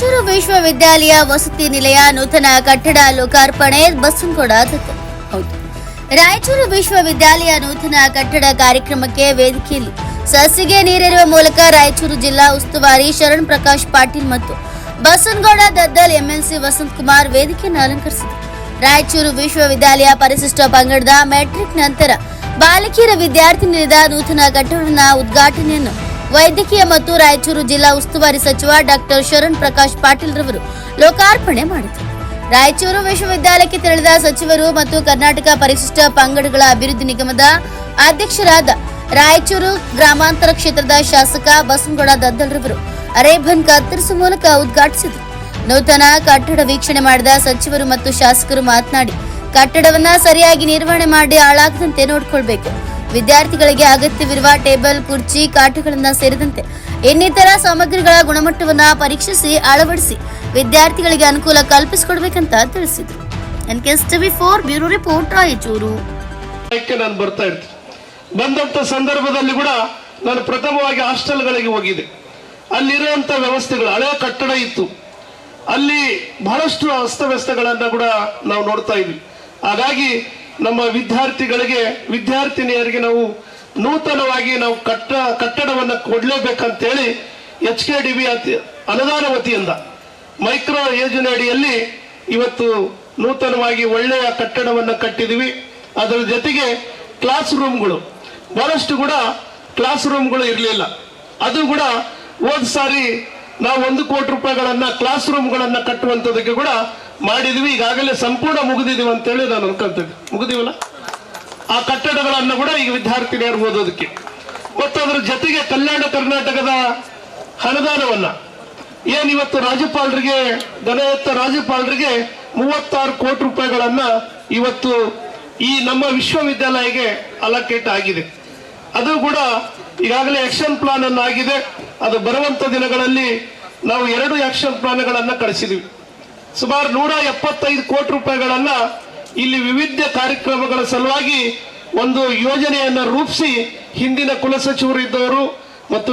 ರಾಯಚೂರು ವಿಶ್ವವಿದ್ಯಾಲಯ ವಸತಿ ನಿಲಯ ನೂತನ ಕಟ್ಟಡ ಲೋಕಾರ್ಪಣೆ ಬಸನಗೌಡ ದತ್ತ ಹೌದು. ರಾಯಚೂರು ವಿಶ್ವವಿದ್ಯಾಲಯ ನೂತನ ಕಟ್ಟಡ ಕಾರ್ಯಕ್ರಮಕ್ಕೆ ವೇದಿಕೆಯಲ್ಲಿ ಸಸಿಗೆ ನೀರಿರುವ ಮೂಲಕ ರಾಯಚೂರು ಜಿಲ್ಲಾ ಉಸ್ತುವಾರಿ ಶರಣ್ ಪ್ರಕಾಶ್ ಪಾಟೀಲ್ ಮತ್ತು ಬಸನಗೌಡ ದದ್ದಲ್ ಎಂಎಲ್ಸಿ ವಸಂತ್ ಕುಮಾರ್ ವೇದಿಕೆಯನ್ನು ಅಲಂಕರಿಸಿದರು. ರಾಯಚೂರು ವಿಶ್ವವಿದ್ಯಾಲಯ ಪರಿಶಿಷ್ಟ ಪಂಗಡದ ಮೆಟ್ರಿಕ್ ನಂತರ ಬಾಲಕಿಯರ ವಿದ್ಯಾರ್ಥಿ ನಿಲಯದ ನೂತನ ಕಟ್ಟಡದ ಉದ್ಘಾಟನೆಯನ್ನು ವೈದ್ಯಕೀಯ ಮತ್ತು ರಾಯಚೂರು ಜಿಲ್ಲಾ ಉಸ್ತುವಾರಿ ಸಚಿವ ಡಾಕ್ಟರ್ ಶರಣ್ ಪ್ರಕಾಶ್ ಪಾಟೀಲ್ ರವರು ಲೋಕಾರ್ಪಣೆ ಮಾಡಿದರು. ರಾಯಚೂರು ವಿಶ್ವವಿದ್ಯಾಲಯಕ್ಕೆ ತೆರಳಿದ ಸಚಿವರು ಮತ್ತು ಕರ್ನಾಟಕ ಪರಿಶಿಷ್ಟ ಪಂಗಡಗಳ ಅಭಿವೃದ್ಧಿ ನಿಗಮದ ಅಧ್ಯಕ್ಷರಾದ ರಾಯಚೂರು ಗ್ರಾಮಾಂತರ ಕ್ಷೇತ್ರದ ಶಾಸಕ ಬಸನಗೌಡ ದದ್ದಲ್ ರವರು ಅರೇಬನ್ ಕತ್ತರಿಸುವ ಮೂಲಕ ಉದ್ಘಾಟಿಸಿದರು. ನೂತನ ಕಟ್ಟಡ ವೀಕ್ಷಣೆ ಮಾಡಿದ ಸಚಿವರು ಮತ್ತು ಶಾಸಕರು ಮಾತನಾಡಿ, ಕಟ್ಟಡವನ್ನ ಸರಿಯಾಗಿ ನಿರ್ವಹಣೆ ಮಾಡಿ ಹಾಳಾಗದಂತೆ ನೋಡಿಕೊಳ್ಬೇಕು. ವಿದ್ಯಾರ್ಥಿಗಳಿಗೆ ಅಗತ್ಯವಿರುವ ಟೇಬಲ್, ಕುರ್ಚಿ, ಕಾಟುಗಳನ್ನ ಸೇರಿದಂತೆ ಇನ್ನಿತರ ಸಾಮಗ್ರಿಗಳ ಗುಣಮಟ್ಟವನ್ನ ಪರೀಕ್ಷಿಸಿ, ಅಳವಡಿಸಿ ವಿದ್ಯಾರ್ಥಿಗಳಿಗೆ ಅನುಕೂಲ ಕಲ್ಪಿಸಿಕೊಡ್ಬೇಕಂತ ತಿಳಿಸಿದರು. NKS TV for bureau report, Raichur. ನಾನು ಬರ್ತಾ ಬಂದಂತ ಸಂದರ್ಭದಲ್ಲಿ ಕೂಡ ನಾನು ಪ್ರಥಮವಾಗಿ ಹಾಸ್ಟೆಲ್ಗಳಿಗೆ ಹೋಗಿದ್ದೆ. ಅಲ್ಲಿರುವಂತ ವ್ಯವಸ್ಥೆಗಳು, ಹಳೆಯ ಕಟ್ಟಡ ಇತ್ತು. ಅಲ್ಲಿ ಬಹಳಷ್ಟು ಅಸ್ತವ್ಯಸ್ತಗಳನ್ನ ಕೂಡ ನಾವು ನೋಡ್ತಾ ಇದ್ವಿ. ಹಾಗಾಗಿ ನಮ್ಮ ವಿದ್ಯಾರ್ಥಿಗಳಿಗೆ, ವಿದ್ಯಾರ್ಥಿನಿಯರಿಗೆ ನಾವು ನೂತನವಾಗಿ ನಾವು ಕಟ್ಟ, ಕಟ್ಟಡವನ್ನು ಕೊಡಲೇಬೇಕಂತೇಳಿ ಎಚ್ ಕೆ ಡಿ ಬಿ ಅನುದಾನ ವತಿಯಿಂದ ಮೈಕ್ರೋ ಯೋಜನೆ ಅಡಿಯಲ್ಲಿ ಇವತ್ತು ನೂತನವಾಗಿ ಒಳ್ಳೆಯ ಕಟ್ಟಡವನ್ನು ಕಟ್ಟಿದೀವಿ. ಅದರ ಜೊತೆಗೆ ಕ್ಲಾಸ್ ರೂಮ್ಗಳು, ಬಹಳಷ್ಟು ಕೂಡ ಕ್ಲಾಸ್ ರೂಮ್ಗಳು ಇರಲಿಲ್ಲ. ಅದು ಕೂಡ ಹೋದ ಸಾರಿ ನಾವು ಒಂದು ಕೋಟಿ ರೂಪಾಯಿಗಳನ್ನ ಕ್ಲಾಸ್ ರೂಮ್ಗಳನ್ನ ಕಟ್ಟುವಂಥದಕ್ಕೆ ಕೂಡ ಮಾಡಿದ್ವಿ. ಈಗಾಗಲೇ ಸಂಪೂರ್ಣ ಮುಗಿದಿದೀವಿ ಅಂತೇಳಿ ನಾನು ಅನ್ಕೊಂತೀನಿ. ಮುಗಿದಿವಲ್ಲ? ಆ ಕಟ್ಟಡಗಳನ್ನು ಕೂಡ ಈಗ ವಿದ್ಯಾರ್ಥಿನಿಯರು ಅದಕ್ಕೆ ಮತ್ತು ಅದರ ಜೊತೆಗೆ ಕಲ್ಯಾಣ ಕರ್ನಾಟಕದ ಅನುದಾನವನ್ನ ಏನಿವತ್ತು ರಾಜ್ಯಪಾಲರಿಗೆ ದನಯತ್ತ ರಾಜ್ಯಪಾಲರಿಗೆ ಮೂವತ್ತಾರು ಕೋಟಿ ರೂಪಾಯಿಗಳನ್ನ ಇವತ್ತು ಈ ನಮ್ಮ ವಿಶ್ವವಿದ್ಯಾಲಯಕ್ಕೆ ಅಲಕೇಟ್ ಆಗಿದೆ. ಅದು ಕೂಡ ಈಗಾಗಲೇ ಆಕ್ಷನ್ ಪ್ಲಾನ್ ಅನ್ನು ಆಗಿದೆ ಅದು ಬರುವಂತ ದಿನಗಳಲ್ಲಿ ನಾವು ಎರಡು ಆಕ್ಷನ್ ಪ್ಲಾನ್ಗಳನ್ನು ಕಳಿಸಿದ್ವಿ. ಸುಮಾರು ನೂರ ಎಪ್ಪತ್ತೈದು ಕೋಟಿ ರೂಪಾಯಿಗಳನ್ನ ಇಲ್ಲಿ ವಿವಿಧ ಕಾರ್ಯಕ್ರಮಗಳ ಸಲುವಾಗಿ ಒಂದು ಯೋಜನೆಯನ್ನ ರೂಪಿಸಿ ಹಿಂದಿನ ಕುಲಸಚಿವರು ಇದ್ದವರು ಮತ್ತು